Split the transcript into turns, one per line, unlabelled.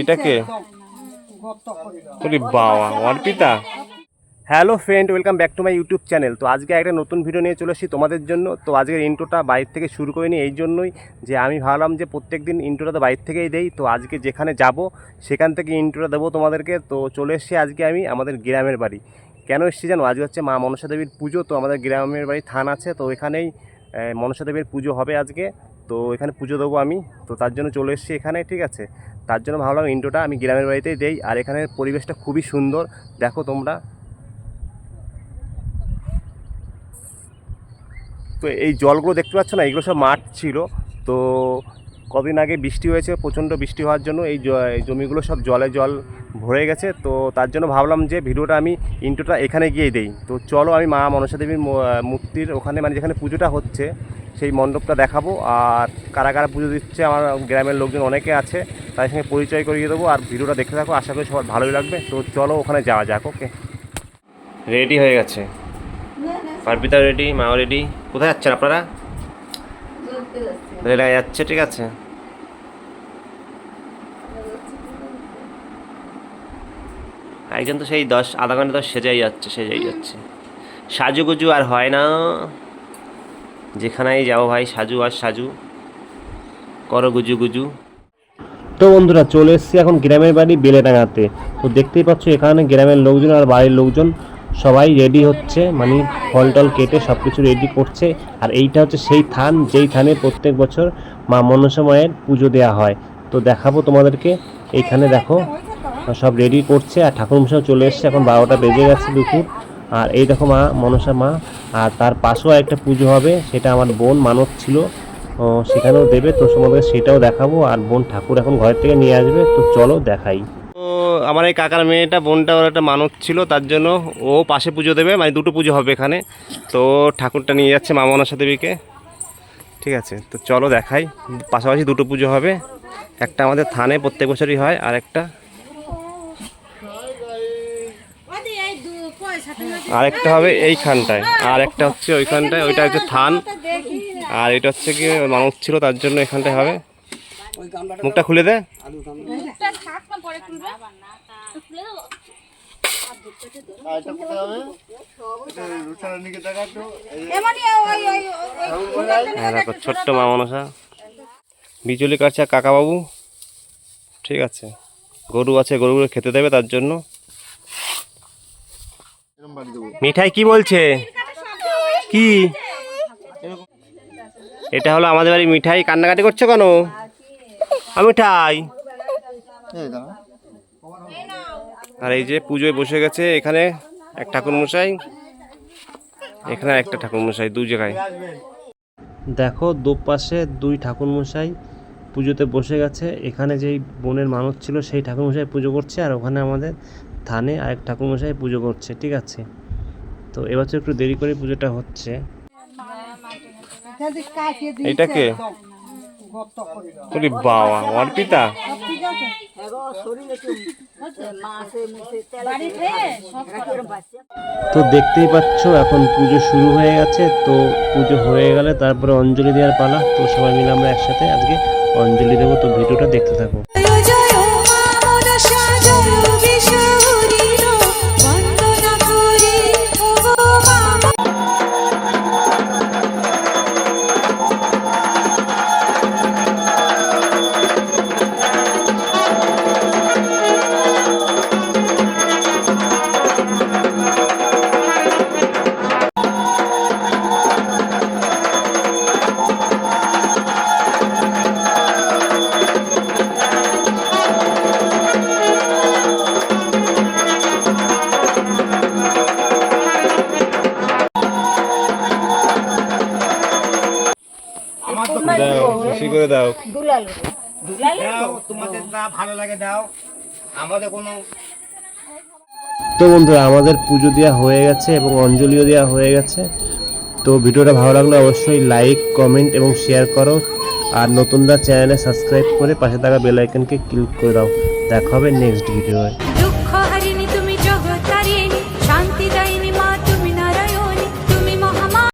এইটাকে ওরে বাবা Arpita. Hello friend welcome back to my YouTube channel. তো আজকে একটা নতুন ভিডিও নিয়ে চলে এসেছি তোমাদের জন্য। তো আজকের ইন্ট্রোটা বাইরে থেকে শুরু করিনি এই জন্যই যে আমি ভাবলাম যে প্রত্যেক দিন ইন্ট্রোটা তো বাইরে থেকেই দেই। তো আজকে যেখানে যাব সেখান থেকে ইন্ট্রোটা দেবো তোমাদেরকে। তো চলে এসেছি আজকে আমি আমাদের গ্রামের বাড়ি। কেন এসেছি জানো? আজকে হচ্ছে মা মনসা দেবীর পুজো। তো আমাদের গ্রামের বাড়ি থান আছে। তো এখানেই মনসা দেবীর পুজো হবে আজকে। তো এখানে পুজো দেবো আমি। তো তার জন্য চলে এসেছি এখানে, ঠিক আছে? তার জন্য ভাবলাম ইন্ট্রোটা আমি গ্রামের বাড়িতেই দেই। আর এখানের পরিবেশটা খুবই সুন্দর। দেখো তোমরা। তো এই জলগুলো দেখতে পাচ্ছ না? এগুলো সব মাঠ ছিল। তো কদিন আগে বৃষ্টি হয়েছে, প্রচণ্ড বৃষ্টি হওয়ার জন্য এই জমিগুলো সব জলে জল ভরে গেছে। তো তার জন্য ভাবলাম যে ভিডিওটা আমি ইন্ট্রোটা এখানে গিয়ে দেই। তো চলো আমি মা মনসা দেবীর মূর্তির ওখানে মানে যেখানে পুজোটা হচ্ছে সেই মণ্ডপটা দেখাবো। আর কারা কারা পুজো দিচ্ছে আমার গ্রামের লোকজন অনেকে আছে তাদের সঙ্গে পরিচয় করিয়ে দেবো। আর ভিডিওটা দেখতে থাকো আশা করি সবার ভালোই লাগবে। তো চলো ওখানে যাওয়া যাক ওকে? রেডি হয়ে গেছে। পারপিতা রেডি মাও রেডি কোথায় যাচ্ছেন আপনারা? রেলায় যাচ্ছে ঠিক আছে। একজন তো সেই দশ আধা ঘণ্টা দশ সেজাই যাচ্ছে সেজাই যাচ্ছে। সাজুগুজু আর হয় না। যেখানেই যাও ভাই, সাজু আর সাজু। করো গুজু গুজু। তো বন্ধুরা, চলে এসেছি এখন গ্রামের বাড়ি বেলেডাঙাতে তো দেখতেই পাচ্ছ, এখানে গ্রামের লোকজন আর বাড়ির লোকজন সবাই রেডি হচ্ছে মানে ফল টল কেটে সব কিছু রেডি করছে। আর এইটা হচ্ছে সেই থান, যেই থানে প্রত্যেক বছর মা মনসা মায়ের পুজো দেওয়া হয়। তো দেখাবো তোমাদেরকে, এইখানে দেখো, সব রেডি করছে। আর ঠাকুরমশাও চলে এসছে, এখন বারোটা বেজে গেছে দুপুর। আর এই দেখো মা, মনসা মা, আর তার পাশেও একটা পুজো হবে, সেটা আমার বোন মানত ছিল। সেখানেও দেবে, তো তোমাদের সেটাও দেখাবো, আর বোন ঠাকুর এখন ঘরের থেকে নিয়ে আসবে, তো চলো দেখাই। আমার এই কাকার মেয়েটা, বোনটা ওর একটা মানত ছিল, তার জন্য ও পাশে পুজো দেবে মানে দুটো পুজো হবে এখানে। তো ঠাকুরটা নিয়ে যাচ্ছে মা মনসা দেবীকে। ঠিক আছে, তো চলো দেখাই। পাশাপাশি দুটো পুজো হবে, একটা আমাদের থানে প্রত্যেক বছরই হয় আর একটা আর একটা হবে এইখানটায়। আর একটা হচ্ছে ওইখানটায়, ওইটা হচ্ছে থান। আর এটা হচ্ছে কি, মানুষ ছিল, তার জন্য এখানটায় হবে। মুখটা খুলে দে। হ্যাঁ ছোট্ট মা মনসা বিজলি কাটছে কাকাবাবু। ঠিক আছে। গরু আছে, গরুগুলো খেতে দেবে তার জন্য। মিঠাই কি বলছে? কি? এটা হলো আমাদের বাড়ি মিঠাই। কান্নাকাটি করছ কেন? মিঠাই। আর এই যে পুজোয় বসে গেছে এখানে এক ঠাকুর মশাই এখানে একটা ঠাকুর মশাই দু জায়গায়। দেখো দুপাশে দুই ঠাকুর মশাই পুজোতে বসে গেছে। এখানে যেই বোনের মানুষ ছিল সেই ঠাকুর মশাই পুজো করছে। আর ওখানে আমাদের থানে আরেক ঠাকুর মশাই পুজো করছে ঠিক আছে? তো এবছর একটু দেরি করে পুজোটা হচ্ছে। এইটাকে ওরে বাবা অর্পিতা? তো দেখতেই পাচ্ছ এখন পুজো শুরু হয়ে গেছে। তো পুজো হয়ে গেলে তারপরে অঞ্জলি দেওয়ার পালা। তো সবাই মিলে আমরা একসাথে আজকে অঞ্জলি দেবো। তো ভিডিওটা দেখতে থাকো। দাও বেশি করে দাও।
তোমাদের যা ভালো লাগে দাও। আমাদের কোনো
তো বন্ধুরা আমাদের পুজো দেওয়া হয়ে গেছে এবং অঞ্জলিও দেওয়া হয়ে গেছে। তো ভিডিওটা ভালো লাগলে অবশ্যই লাইক কমেন্ট এবং শেয়ার করো। আর নতুনরা চ্যানেলে সাবস্ক্রাইব করে পাশে থাকা বেল আইকনকে ক্লিক করে দাও। দেখা হবে নেক্সট ভিডিওয়।